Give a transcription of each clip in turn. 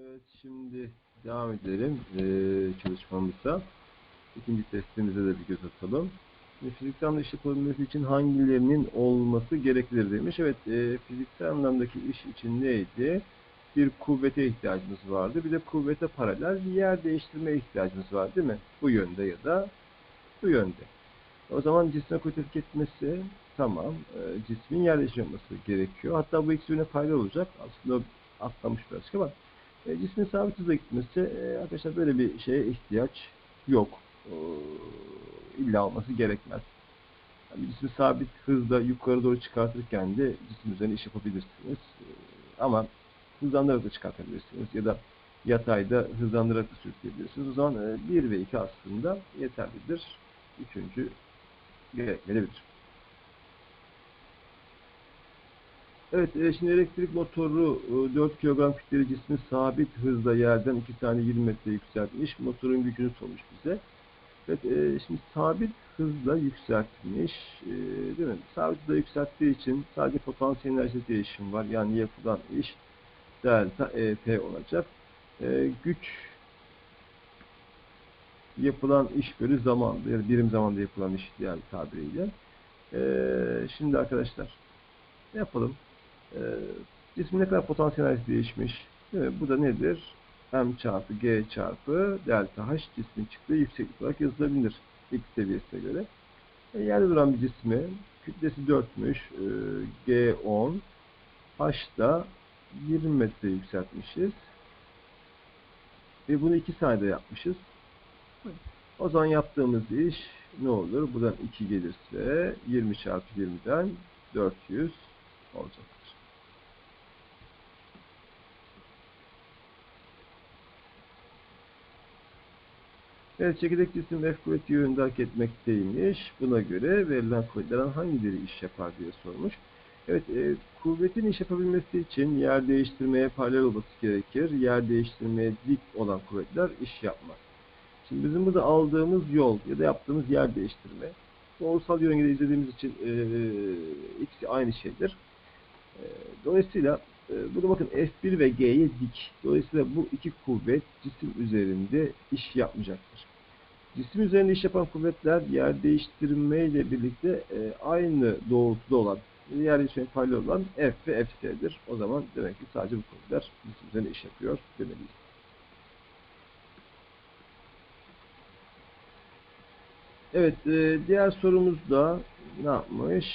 Evet şimdi devam edelim ee, çalışmamıza. İkinci testimize de bir göz atalım. Şimdi fiziksel anlamda iş yapabilmesi için hangilerinin olması gereklidir demiş. Evet e, fiziksel anlamdaki iş için neydi? Bir kuvvete ihtiyacımız vardı. Bir de kuvvete paralel bir yer değiştirme ihtiyacımız var değil mi? Bu yönde ya da bu yönde. O zaman cisme kuvvet etmesi tamam. E, cismin yer değiştirmesi gerekiyor. Hatta bu ikisi birbirine paralel olacak. Aslında atlamış birazcık ama e, cismin sabit hızla gitmesi e, arkadaşlar böyle bir şeye ihtiyaç yok. E, illa olması gerekmez. Yani cismi sabit hızla yukarı doğru çıkartırken de cisim üzerine iş yapabilirsiniz. E, ama hızlandırarak da çıkartabilirsiniz ya da yatayda hızlandırarak da sürükleyebilirsiniz. O zaman 1 ve 2 aslında yeterlidir. Üçüncü gerekmelidir. Evet, e, şimdi elektrik motoru e, 4 kilogram kütleli cismi sabit hızla yerden 2 tane 20 metre yükseltmiş. Motorun gücünü sormuş bize. Evet, e, şimdi sabit hızla yükseltmiş. E, değil mi? Sabit hızla yükselttiği için sadece potansiyel enerji değişim var. Yani yapılan iş delta EP olacak. E, güç yapılan iş bölü zamanda yani birim zamanda yapılan iş diğer tabiriyle. E, şimdi arkadaşlar yapalım? E, cismin ne kadar potansiyel değişmiş? Mi? Bu da nedir? M çarpı G çarpı delta H cismin çıktığı yükseklik olarak yazılabilir. X seviyesine göre. E, yerde duran bir cismi kütlesi 4'müş. E, G 10 H da 20 metre yükseltmişiz. Ve bunu 2 saniyede yapmışız. O zaman yaptığımız iş ne olur? Buradan 2 gelirse 20 çarpı 20'den 400 olacaktır. Evet, çekirdek cisim F kuvveti yönünde hareket etmekteymiş. Buna göre verilen kuvvetlerden hangileri iş yapar diye sormuş. Evet, e, kuvvetin iş yapabilmesi için yer değiştirmeye paralel olması gerekir. Yer değiştirmeye dik olan kuvvetler iş yapmaz. Şimdi bizim burada aldığımız yol ya da yaptığımız yer değiştirme doğrusal yörüngede izlediğimiz için e, ikisi aynı şeydir. E, dolayısıyla burada bakın F1 ve G'ye dik. Dolayısıyla bu iki kuvvet cisim üzerinde iş yapmayacaktır. Cisim üzerinde iş yapan kuvvetler yer değiştirme ile birlikte e, aynı doğrultuda olan, yer değiştirmeye paralel olan F ve FS'dir. O zaman demek ki sadece bu kuvvetler cisim üzerinde iş yapıyor demeliyiz. Evet, e, diğer sorumuz da ne yapmış?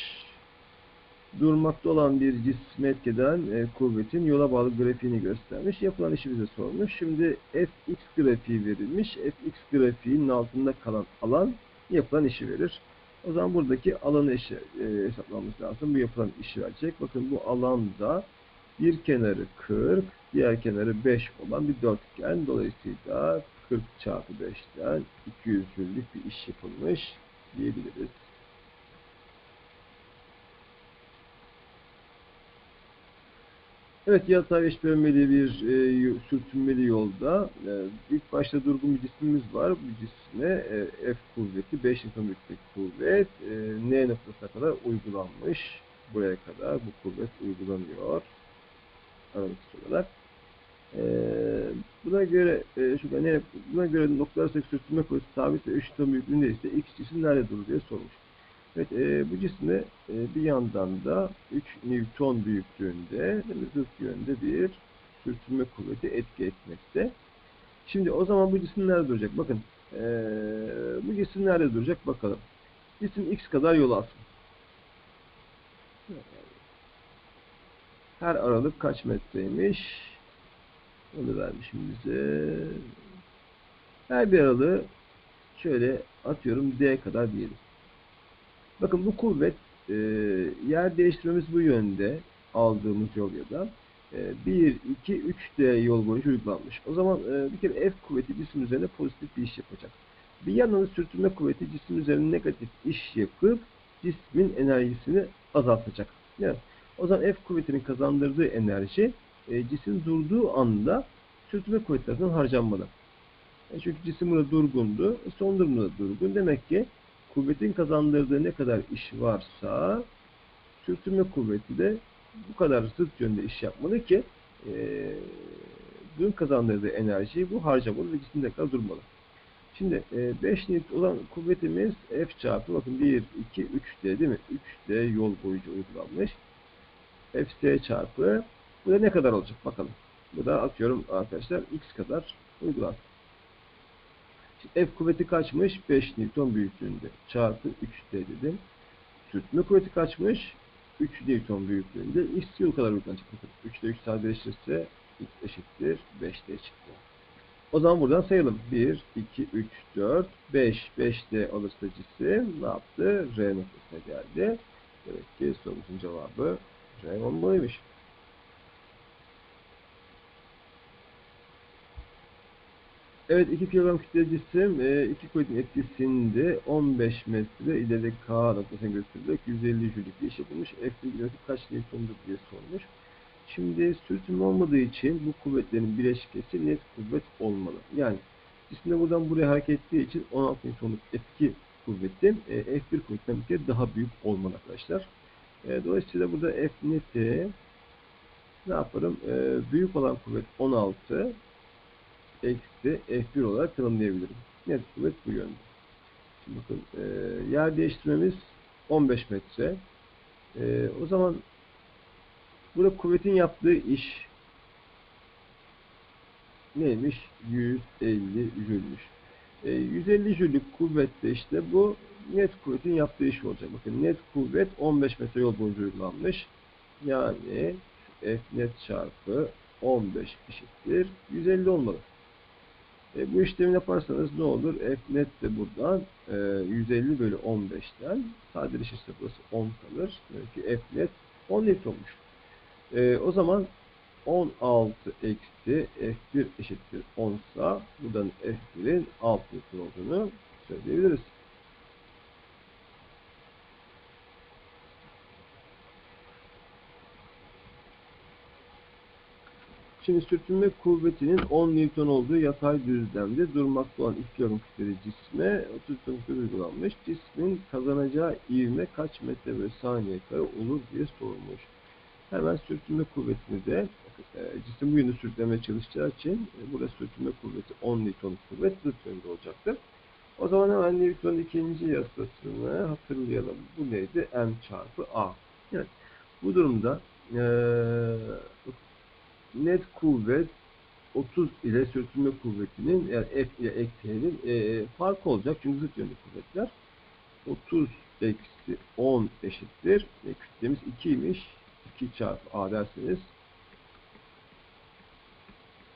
Durmakta olan bir cisme etkeden e, kuvvetin yola bağlı grafiğini göstermiş. Yapılan işi bize sormuş. Şimdi fx grafiği verilmiş. fx grafiğinin altında kalan alan yapılan işi verir. O zaman buradaki alanı eşi, e, hesaplamamız lazım. Bu yapılan işi verecek. Bakın bu alanda bir kenarı 40, diğer kenarı 5 olan bir dörtgen. Dolayısıyla 40 çarpı 5'ten 200 jüllük bir iş yapılmış diyebiliriz. Evet, yatay eş bölmeli bir e, sürtünmeli yolda e, ilk başta durgun bir cismimiz var. Bu cisme e, F kuvveti 5 Newton büyüklük kuvvet e, N noktasına kadar uygulanmış. Buraya kadar bu kuvvet uygulanıyor. Aralıksız olarak. E, buna göre e, şu ne buna göre noktalar arasındaki sürtünme kuvveti sabit ve 3 Newton büyüklüğünde ise X cisim nerede durur diye sormuş. Evet, e, bu cisme e, bir yandan da 3 Newton büyüklüğünde zıt yönde bir sürtünme kuvveti etki etmekte. Şimdi o zaman bu cisim nerede duracak? Bakın, e, bu cisim nerede duracak? Bakalım. Cisim x kadar yol alsın. Her aralık kaç metreymiş? Onu vermişim bize. Her bir aralığı şöyle atıyorum d kadar diyelim. Bakın bu kuvvet e, yer değiştirmemiz bu yönde aldığımız yol ya da e, 1, 2, 3D yol boyunca uygulanmış. O zaman e, bir kere F kuvveti cisim üzerine pozitif bir iş yapacak. Bir yandan da sürtünme kuvveti cisim üzerine negatif iş yapıp cismin enerjisini azaltacak. Yani, o zaman F kuvvetinin kazandırdığı enerji e, cisim durduğu anda sürtünme kuvveti tarafından harcanmalı. E, çünkü cisim burada durgundu. E, son durumda da durgun. Demek ki kuvvetin kazandırdığı ne kadar iş varsa sürtünme kuvveti de bu kadar zıt yönde iş yapmalı ki e, dün kazandırdığı enerjiyi bu harcamalı ve cisimde kadar durmalı. Şimdi e, 5 Newton olan kuvvetimiz F çarpı bakın 1, 2, 3D değil mi? 3D yol boyunca uygulanmış. Fs çarpı bu da ne kadar olacak bakalım. Bu da atıyorum arkadaşlar x kadar uygulansın. F kuvveti kaçmış? 5 Newton büyüklüğünde. Çarpı 3D dedim. Sürtünme kuvveti kaçmış? 3 Newton büyüklüğünde. X yıl kadar uygulanacak. Bakın 3 ile 3 sadeleşirse x eşittir 5D çıktı. O zaman buradan sayalım. 1, 2, 3, 4, 5. 5D alırsa cisim ne yaptı? R noktasına geldi. Demek ki sorumuzun cevabı R olmalıymış. Evet 2 kilogram kütle cisim 2 kuvvetin etkisinde 15 metre ileride K noktasına gösterilerek 150 jülik bir iş yapılmış. F'li kilometre kaç Newton'dur diye sormuş. Şimdi sürtünme olmadığı için bu kuvvetlerin bileşkesi net kuvvet olmalı. Yani cisimde buradan buraya hareket ettiği için 16 Newton'luk etki kuvveti e, F1 kuvvetinden bir kere daha büyük olmalı arkadaşlar. E, dolayısıyla burada F neti ne yaparım? E, büyük olan kuvvet 16 eksi F1 olarak tanımlayabilirim. Net kuvvet bu yönde. Şimdi bakın e, yer değiştirmemiz 15 metre. E, o zaman burada kuvvetin yaptığı iş neymiş? 150 jülmüş. E, 150 jüllük kuvvette işte bu net kuvvetin yaptığı iş olacak. Bakın net kuvvet 15 metre yol boyunca uygulanmış. Yani F net çarpı 15 eşittir. 150 olmalı. E, bu işlemi yaparsanız ne olur? F net de buradan e, 150 bölü 15'ten sadeleşirse burası 10 kalır. Demek ki F net 10 Newton'muş. E, o zaman 16 eksi F1 eşittir 10 sa buradan F1'in 6 Newton olduğunu söyleyebiliriz. Şimdi sürtünme kuvvetinin 10 Newton olduğu yatay düzlemde durmakta olan 2 kilogram kütleli cisme 30 Newton uygulanmış. Cismin kazanacağı ivme kaç metre bölü saniye kare olur diye sorulmuş. Hemen sürtünme kuvvetini de e, cisim bu yönde sürüklemeye çalışacağı için e, burada sürtünme kuvveti 10 Newton kuvvet zıt yönde olacaktır. O zaman hemen Newton'un ikinci yasasını hatırlayalım. Bu neydi? M çarpı A. Evet. Bu durumda ee, net kuvvet 30 ile sürtünme kuvvetinin yani F ile ekleyenin e, farkı olacak. Çünkü zıt yönlü kuvvetler. 30 eksi 10 eşittir. E, kütlemiz 2'ymiş. 2 çarpı A derseniz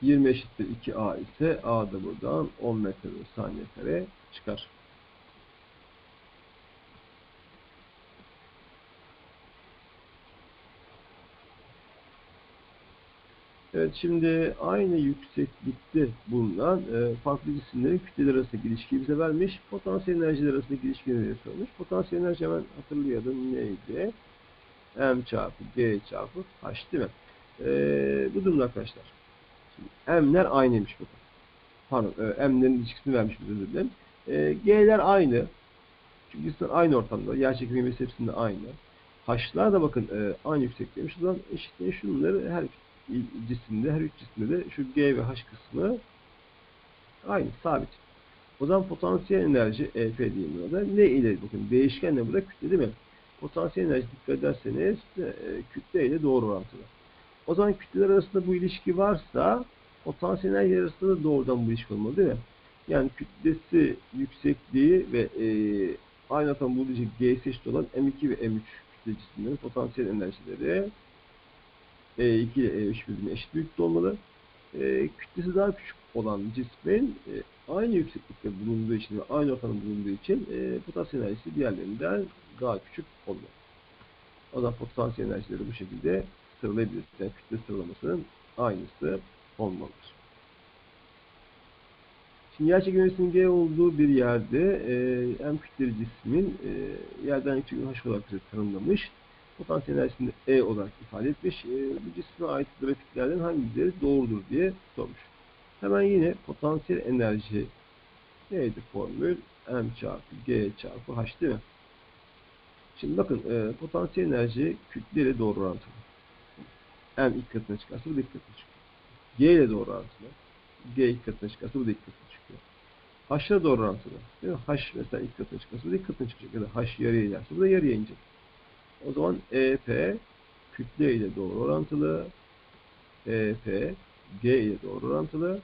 20 eşittir 2A ise A da buradan 10 metre saniye kare çıkar. Evet şimdi aynı yükseklikte bulunan e, farklı cisimlerin kütleler arasındaki ilişkiyi bize vermiş. Potansiyel enerjiler arasındaki ilişkileri sormuş. Potansiyel enerji hemen hatırlayalım neydi? M çarpı G çarpı H değil mi? E, bu durumda arkadaşlar. Şimdi M'ler aynıymış bakın. Pardon e, M'lerin ilişkisini vermiş bize özür dilerim. E, G'ler aynı. Çünkü cisimler aynı ortamda. Yer çekimi hepsinde aynı. H'lar da bakın e, aynı yüksekteymiş. O zaman eşitleyin şunları her cisimde, her üç cisimde de şu G ve H kısmı aynı, sabit. O zaman potansiyel enerji EF diyeyim burada. Ne ile bakın değişkenle burada kütle değil mi? Potansiyel enerji dikkat ederseniz e, kütle ile doğru orantılı. O zaman kütleler arasında bu ilişki varsa potansiyel enerji arasında da doğrudan bu ilişki olmalı değil mi? Yani kütlesi, yüksekliği ve e, aynı atan bulduğu G'si eşit olan M2 ve M3 kütle cisimlerin potansiyel enerjileri E2 ile E3 birbirine eşit büyüklükte olmalı. E, kütlesi daha küçük olan cismin e, aynı yükseklikte bulunduğu için ve aynı ortamda bulunduğu için e, potansiyel enerjisi diğerlerinden daha küçük olmalı. O zaman potansiyel enerjileri bu şekilde sıralayabiliriz. Yani kütle sıralamasının aynısı olmalıdır. Şimdi yer çekiminin G olduğu bir yerde e, M kütleli cismin e, yerden yüksek H olarak tanımlamış. Potansiyel enerjisini E olarak ifade etmiş. E, bu cisme ait grafiklerden hangileri doğrudur diye sormuş. Hemen yine potansiyel enerji neydi formül? M çarpı G çarpı H değil mi? Şimdi bakın e, potansiyel enerji kütle ile doğru orantılı. M ilk katına çıkarsa bu da ilk katına çıkıyor. G ile doğru orantılı. G ilk katına çıkarsa bu da ilk katına çıkıyor. H'la doğru orantılı. Değil mi? H mesela ilk katına çıkarsa bu da ilk katına çıkacak. Ya da H yarıya inerse bu da yarıya inecek. O zaman EP kütle ile doğru orantılı. EP G ile doğru orantılı.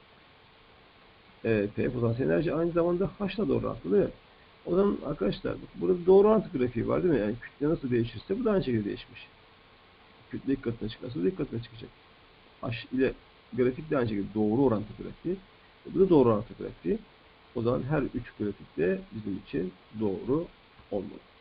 EP potansiyel enerji aynı zamanda H ile doğru orantılı? O zaman arkadaşlar burada doğru orantı grafiği var değil mi? Yani kütle nasıl değişirse bu da aynı şekilde değişmiş. Kütle ilk katına çıkarsa bu da ilk katına çıkacak. H ile grafik de aynı şekilde doğru orantı grafiği. E, bu da doğru orantı grafiği. O zaman her üç grafik de bizim için doğru olmalı.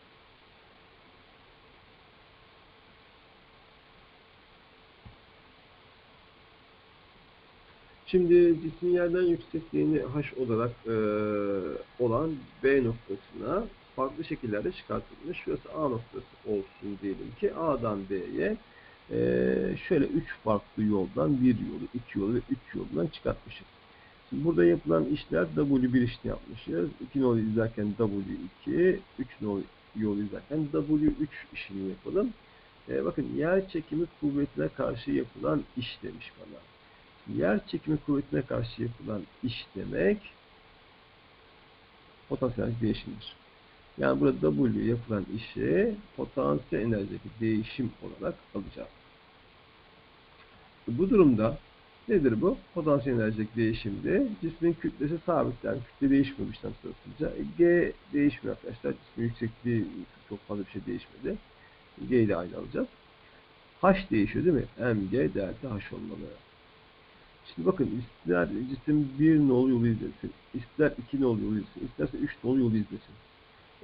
Şimdi cismin yerden yüksekliğini h olarak e, olan B noktasına farklı şekillerde çıkartılmış. Şurası A noktası olsun diyelim ki A'dan B'ye e, şöyle 3 farklı yoldan bir yolu, iki yolu ve 3 yoldan çıkartmışız. Şimdi burada yapılan işler W1 işini yapmışız. 2 nolu izlerken W2, 3 nolu yolu izlerken W3 işini yapalım. E, bakın yer çekimi kuvvetine karşı yapılan iş demiş bana yer çekimi kuvvetine karşı yapılan iş demek potansiyel enerji değişimidir. Yani burada W yapılan işi potansiyel enerjideki değişim olarak alacağız. Bu durumda nedir bu? Potansiyel enerjideki değişimde cismin kütlesi sabit yani kütle değişmiyor işlem sırasınca. E, G değişmiyor arkadaşlar. Cismin yüksekliği çok fazla bir şey değişmedi. G ile aynı alacağız. H değişiyor değil mi? Mg delta H olmalı. Şimdi bakın ister cisim bir nolu yolu izlesin, ister iki nolu yolu izlesin, isterse üç nolu yolu izlesin.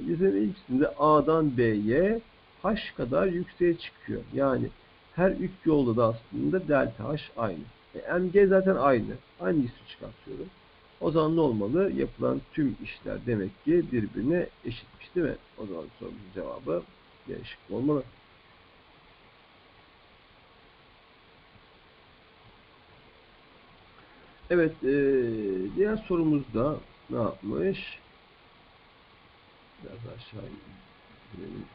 Cisim ikisinde A'dan B'ye H kadar yükseğe çıkıyor. Yani her üç yolda da aslında delta H aynı. E, MG zaten aynı. Aynı cismi çıkartıyorum. O zaman ne olmalı? Yapılan tüm işler demek ki birbirine eşitmiş değil mi? O zaman sorumuzun cevabı değişik olmalı. Evet, e, diğer sorumuzda ne yapmış? Biraz aşağı inelim.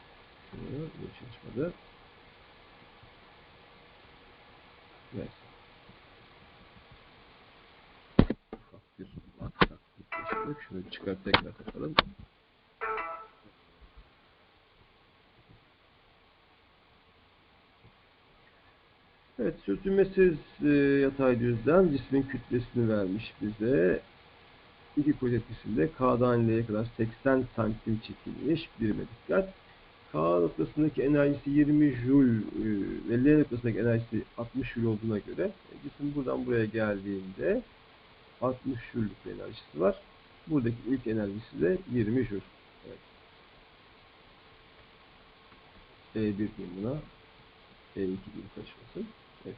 Bu çalışmadı. Neyse. Ufak bir aksaklık yaşadık. Şunu çıkar tekrar takalım. Evet, sürtünmesiz e, yatay düzlem cismin kütlesini vermiş bize. İki kuvvet etkisinde K'dan L'ye kadar 80 santim çekilmiş. Birime dikkat. K noktasındaki enerjisi 20 joule e, ve L noktasındaki enerjisi 60 joule olduğuna göre e, cisim buradan buraya geldiğinde 60 joule'lük bir enerjisi var. Buradaki ilk enerjisi de 20 joule. Evet. E1 diyeyim buna. E2 gibi kaçmasın. Evet.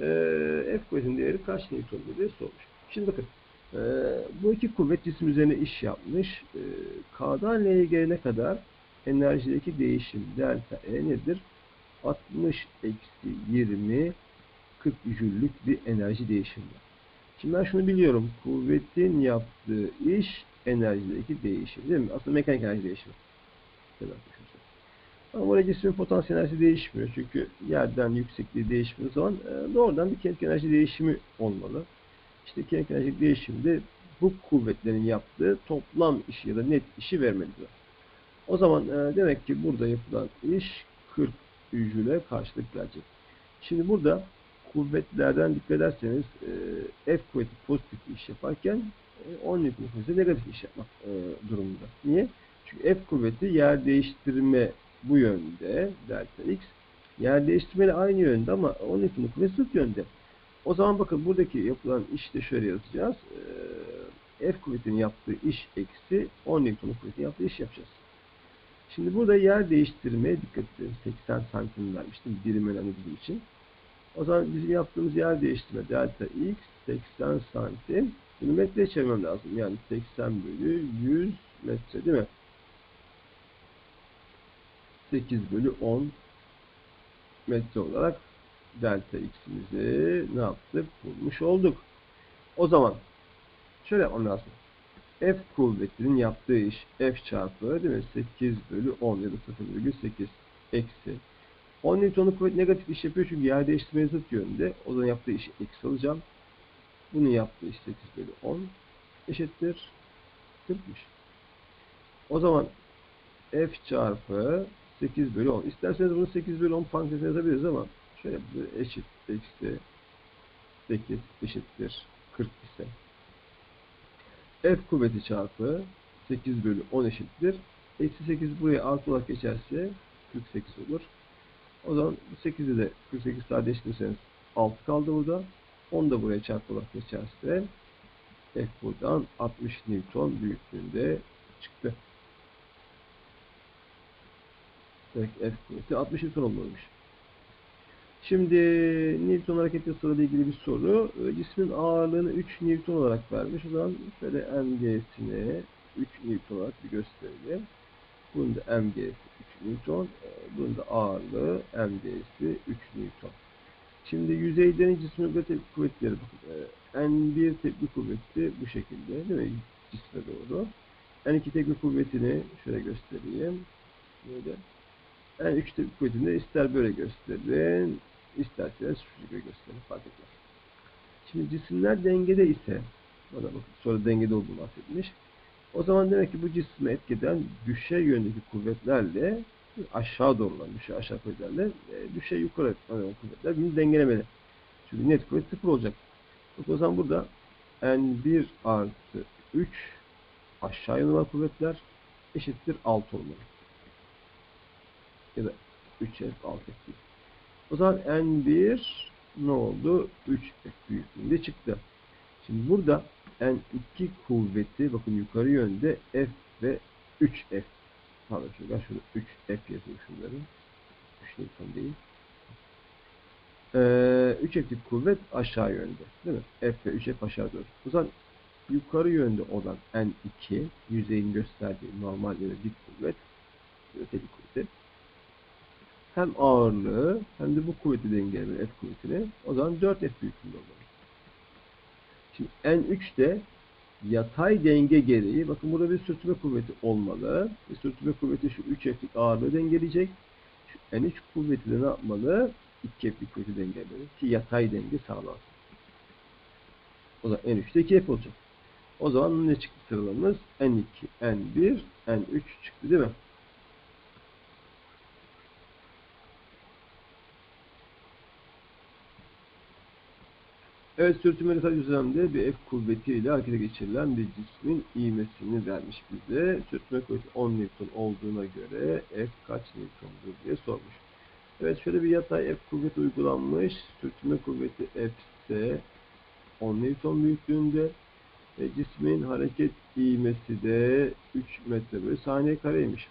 Ee, F kuvvetinin değeri kaç Newton diye sormuş. Şimdi bakın. E, bu iki kuvvet cisim üzerine iş yapmış. E, K'dan L'ye gelene kadar enerjideki değişim delta E nedir? 60 eksi 20 40 jüllük bir enerji değişimi. Şimdi ben şunu biliyorum. Kuvvetin yaptığı iş enerjideki değişim değil mi? Aslında mekanik enerji değişimi. Ama cismin potansiyel enerjisi değişmiyor. Çünkü yerden yüksekliği değişmiyor zaman e, doğrudan bir kinetik enerji değişimi olmalı. İşte kinetik enerji değişimi de bu kuvvetlerin yaptığı toplam işi ya da net işi vermelidir. O zaman e, demek ki burada yapılan iş 40 jüle karşılık gelecek. Şimdi burada kuvvetlerden dikkat ederseniz e, F kuvveti pozitif iş yaparken 10 Newton kuvveti negatif iş yapmak durumunda. Niye? Çünkü F kuvveti yer değiştirme bu yönde delta x. Yer değiştirmeli aynı yönde ama 10 Newton kuvvet zıt yönde. O zaman bakın buradaki yapılan işi de şöyle yazacağız. F kuvvetinin yaptığı iş eksi 10 Newton kuvvetin yaptığı iş yapacağız. Şimdi burada yer değiştirmeye dikkat edelim. 80 santim vermiştim. Birim önemli bizim için. O zaman bizim yaptığımız yer değiştirme delta x 80 santim. Bunu metreye çevirmem lazım. Yani 80 bölü 100 metre değil mi? 8 bölü 10 metre olarak delta x'imizi ne yaptık? Bulmuş olduk. O zaman şöyle yapmam lazım. F kuvvetinin yaptığı iş F çarpı değil mi? 8 bölü 10 ya da 0 bölü 8 eksi 10 Newton'luk kuvvet negatif iş yapıyor çünkü yer değiştirmeye zıt yönde. O zaman yaptığı işi eksi alacağım. Bunun yaptığı iş 8 bölü 10 eşittir 40'mış. O zaman F çarpı 8 bölü 10. İsterseniz bunu 8 bölü 10 parantezine yazabiliriz ama şöyle eşit eksi 8 eşittir 40 ise F kuvveti çarpı 8 bölü 10 eşittir. Eksi 8 buraya artı olarak geçerse 48 olur. O zaman 8'i de 48 sadeleştirirseniz 6 kaldı burada. 10 da buraya çarpı olarak geçerse F buradan 60 Newton büyüklüğünde çıktı. Demek F kuvveti 60 Newton olmalıymış. Şimdi Newton hareket yasalarıyla ilgili bir soru. Ee, Cismin ağırlığını 3 Newton olarak vermiş. O zaman şöyle mg'sini 3 Newton olarak bir gösterelim. Bunun da mg'si 3 Newton. Ee, Bunun da ağırlığı mg'si 3 Newton. Şimdi yüzeylerin cisme göre tepki kuvvetleri bakın. Ee, N1 tepki kuvveti bu şekilde değil mi? Cisme doğru. N2 tepki kuvvetini şöyle göstereyim. Böyle. N3 tepki kuvvetini de ister böyle gösterin, isterseniz şu şekilde gösterin. Fark etmez. Şimdi cisimler dengede ise, bana bakın sonra dengede olduğunu bahsetmiş. O zaman demek ki bu cisme etkeden düşey yöndeki kuvvetlerle aşağı doğru olan düşey aşağı kuvvetlerle e, düşey yukarı olan kuvvetler birbirini dengelemeli. Çünkü net kuvvet sıfır olacak. O zaman burada N1 artı 3 aşağı yönlü kuvvetler eşittir 6 olmalı. Ya da 3F 6F değil. O zaman N1 ne oldu? 3F büyüklüğünde çıktı. Şimdi burada N2 kuvveti bakın yukarı yönde F ve 3F. Pardon şurada şurada 3F yazayım şunları. 3 Newton değil. Ee, 3F'lik kuvvet aşağı yönde. Değil mi? F ve 3F aşağı doğru. O zaman yukarı yönde olan N2 yüzeyin gösterdiği normal da dik kuvvet öteki kuvveti hem ağırlığı hem de bu kuvveti dengelemeli F kuvvetini. O zaman 4F büyüklüğünde olmalı. Şimdi N3'te yatay denge gereği bakın burada bir sürtünme kuvveti olmalı. Ve sürtünme kuvveti şu 3F'lik ağırlığı dengeleyecek. Şu N3 kuvveti de ne yapmalı? 2F'lik kuvveti dengelemeli ki yatay denge sağlansın. O zaman N3'te 2F olacak. O zaman ne çıktı sıralamamız? N2, N1, N3 çıktı değil mi? Evet, sürtünmeli yatay düzlemde bir F kuvvetiyle harekete geçirilen bir cismin ivmesini vermiş bize. Sürtünme kuvveti 10 Newton olduğuna göre F kaç Newton'dur diye sormuş. Evet, şöyle bir yatay F kuvveti uygulanmış. Sürtünme kuvveti F'se 10 Newton büyüklüğünde. E, cismin hareket ivmesi de 3 metre bölü saniye kareymiş.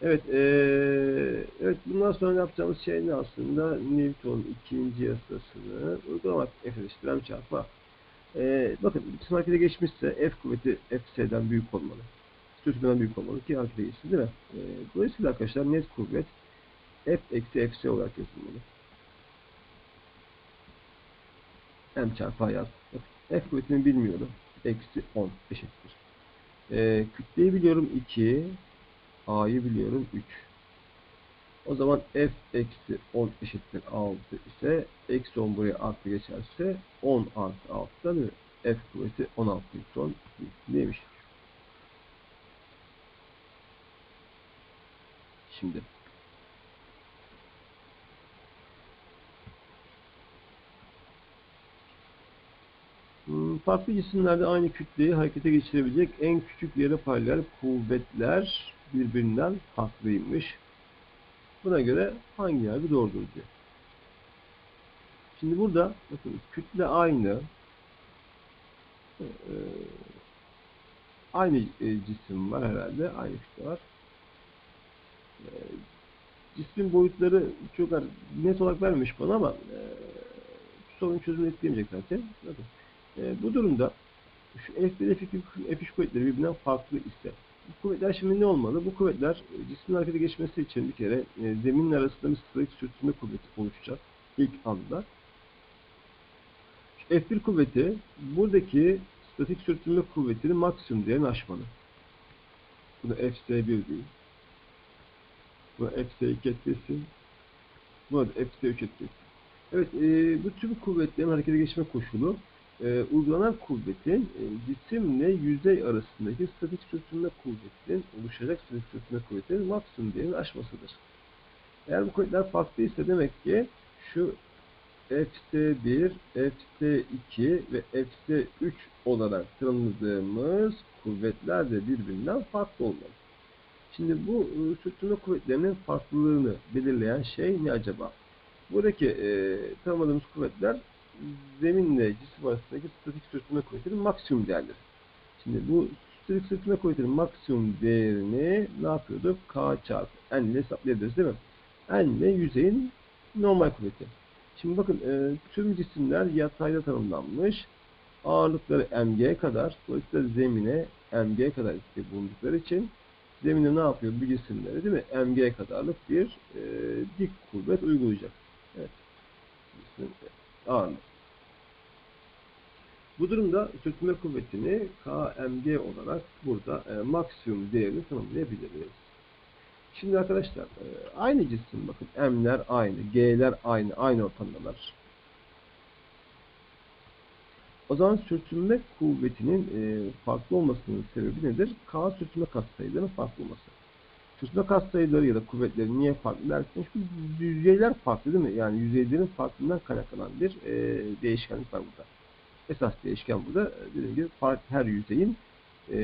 Evet, eee, evet bundan sonra yapacağımız şey ne aslında? Newton ikinci yasasını uygulamak. F eşittir m çarpı. Eee, bakın cisim harekete geçmişse F kuvveti Fs'den büyük olmalı. Sürtünmeden büyük olmalı ki harekete geçsin değil mi? Eee, dolayısıyla arkadaşlar net kuvvet F eksi Fs olarak yazılmalı. M çarpı a yazdım. F kuvvetini bilmiyorum. Eksi 10 eşittir. Eee kütleyi biliyorum 2. A'yı biliyorum 3. O zaman F eksi 10 eşittir 6 ise eksi 10 buraya artı geçerse 10 artı 6'dan F kuvveti 16 Newton neymiş? Şimdi Hmm, Farklı cisimlerde aynı kütleyi harekete geçirebilecek en küçük yarı paylar kuvvetler birbirinden farklıymış. Buna göre hangi yargı doğrudur diyor. Şimdi burada bakın kütle aynı. Ee, aynı e, cisim var herhalde. Aynı kütle var. Ee, cismin boyutları çok net olarak vermemiş bana ama e, sorun çözümünü etkileyemeyecek zaten. Bakın. E, bu durumda şu F1 F2 F3 kuvvetleri birbirinden farklı ise bu kuvvetler şimdi ne olmalı? Bu kuvvetler e, cismin harekete geçmesi için bir kere e, zeminin arasında bir statik sürtünme kuvveti oluşacak ilk anda. Şu F1 kuvveti buradaki statik sürtünme kuvvetinin maksimum değerini aşmalı. Bunu Fs1 değil. Bunu Fs2 etkesin. Buna da F'de 3 etkisi. Evet, e, bu tüm kuvvetlerin harekete geçme koşulu e, uygulanan kuvvetin e, cisimle yüzey arasındaki statik sürtünme kuvvetinin oluşacak statik sürtünme kuvvetinin maksimum değerini aşmasıdır. Eğer bu kuvvetler farklıysa demek ki şu Fs1, Fs2 ve Fs3 olarak tanımladığımız kuvvetler de birbirinden farklı olmalı. Şimdi bu e, sürtünme kuvvetlerinin farklılığını belirleyen şey ne acaba? Buradaki e, tanımladığımız kuvvetler zeminle cisim arasındaki statik sürtünme kuvvetinin maksimum değerleri. Şimdi bu statik sürtünme kuvvetinin maksimum değerini ne yapıyorduk? K çarpı N ile hesaplayabiliriz değil mi? N ile yüzeyin normal kuvveti. Şimdi bakın e, tüm cisimler yatayda tanımlanmış. Ağırlıkları mg kadar. Dolayısıyla zemine mg kadar bulundukları için zemine ne yapıyor bu cisimlere değil mi? mg kadarlık bir e, dik kuvvet uygulayacak. Evet. Cisim ağırlık. Bu durumda sürtünme kuvvetini kmg olarak burada e, maksimum değerini tanımlayabiliriz. Şimdi arkadaşlar e, aynı cisim bakın m'ler aynı, g'ler aynı, aynı ortamdalar. O zaman sürtünme kuvvetinin e, farklı olmasının sebebi nedir? K sürtünme katsayılarının farklı olması. Sürtünme katsayıları ya da kuvvetleri niye farklı derseniz çünkü yüzeyler farklı değil mi? Yani yüzeylerin farklılığından kaynaklanan bir e, değişkenlik var burada. Esas değişken burada e, dediğim gibi fark, her yüzeyin e,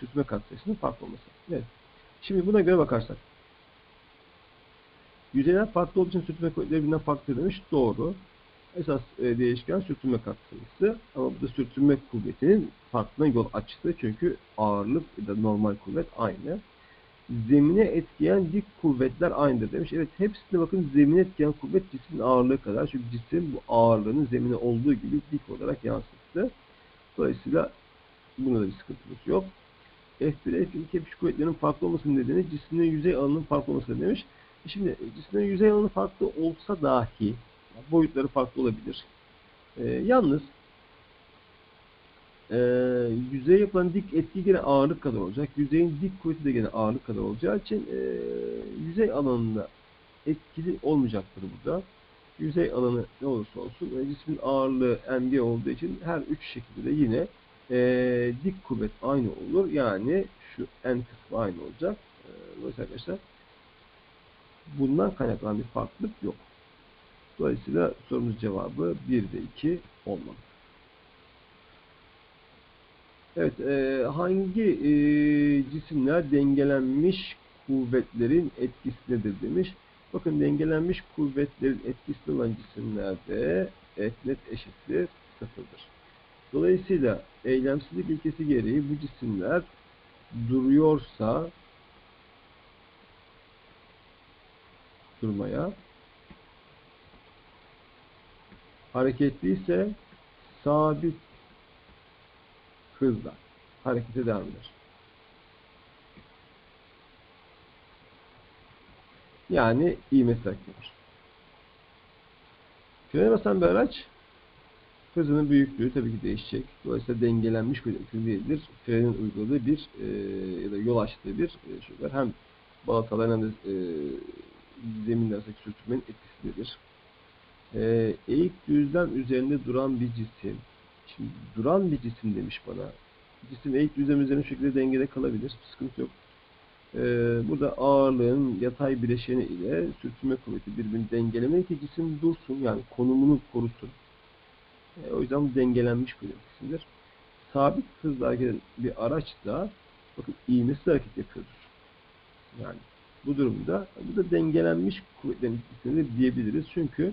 sürtünme katsayısının farklı olması. Evet. Şimdi buna göre bakarsak. Yüzeyler farklı olduğu için sürtünme kuvvetleri birbirinden farklı demiş. Doğru. Esas e, değişken sürtünme katsayısı. Ama burada sürtünme kuvvetinin farklılığına yol açtı. Çünkü ağırlık ya da normal kuvvet aynı. Zemine etkileyen dik kuvvetler aynıdır demiş. Evet hepsine bakın zemine etkileyen kuvvet cismin ağırlığı kadar. Çünkü cisim bu ağırlığını zemine olduğu gibi dik olarak yansıttı. Dolayısıyla buna da bir sıkıntımız yok. F1, F2, F3 kuvvetlerinin farklı olmasının nedeni cismin yüzey alanının farklı olması demiş. E Şimdi cismin yüzey alanı farklı olsa dahi boyutları farklı olabilir. E, yalnız e, yüzeye yapılan dik etki yine ağırlık kadar olacak. Yüzeyin dik kuvveti de yine ağırlık kadar olacağı için e, yüzey alanında etkili olmayacaktır burada. Yüzey alanı ne olursa olsun e, cismin ağırlığı mg olduğu için her üç şekilde de yine e, dik kuvvet aynı olur. Yani şu n kısmı aynı olacak. E, dolayısıyla arkadaşlar bundan kaynaklanan bir farklılık yok. Dolayısıyla sorumuz cevabı 1 ve 2 olmalı. Evet, e, hangi e, cisimler dengelenmiş kuvvetlerin etkisindedir demiş. Bakın dengelenmiş kuvvetlerin etkisinde olan cisimlerde F net eşittir sıfırdır. Dolayısıyla eylemsizlik ilkesi gereği bu cisimler duruyorsa durmaya hareketli ise sabit hızla harekete devam eder. Yani ivmesi eder. Frene basan bir araç hızının büyüklüğü tabii ki değişecek. Dolayısıyla dengelenmiş bir hız değildir. Frenin uyguladığı bir e, ya da yol açtığı bir e, şey var. Hem balataların hem de e, zeminler sürtünmenin etkisindedir. E, eğik düzlem üzerinde duran bir cisim. Şimdi duran bir cisim demiş bana. Cisim eğik düzlem üzerinde şu şekilde dengede kalabilir. Sıkıntı yok. E, burada ağırlığın yatay bileşeni ile sürtünme kuvveti birbirini dengelemeli ki cisim dursun yani konumunu korusun. E, o yüzden dengelenmiş bir cisimdir. Sabit hızla hareket eden bir araç da bakın ivmesiz hareket yapıyordur. Yani bu durumda bu da dengelenmiş kuvvetlerin etkisidir diyebiliriz. Çünkü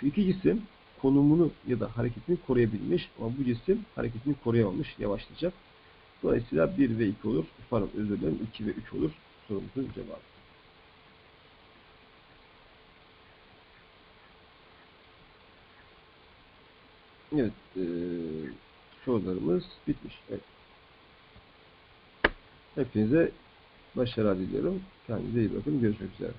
şu iki cisim konumunu ya da hareketini koruyabilmiş ama bu cisim hareketini koruyamamış, yavaşlayacak. Dolayısıyla 1 ve 2 olur. Pardon özür dilerim 2 ve 3 olur sorumuzun cevabı. Evet, e, sorularımız bitmiş. Evet. Hepinize başarılar diliyorum. Kendinize iyi bakın. Görüşmek üzere.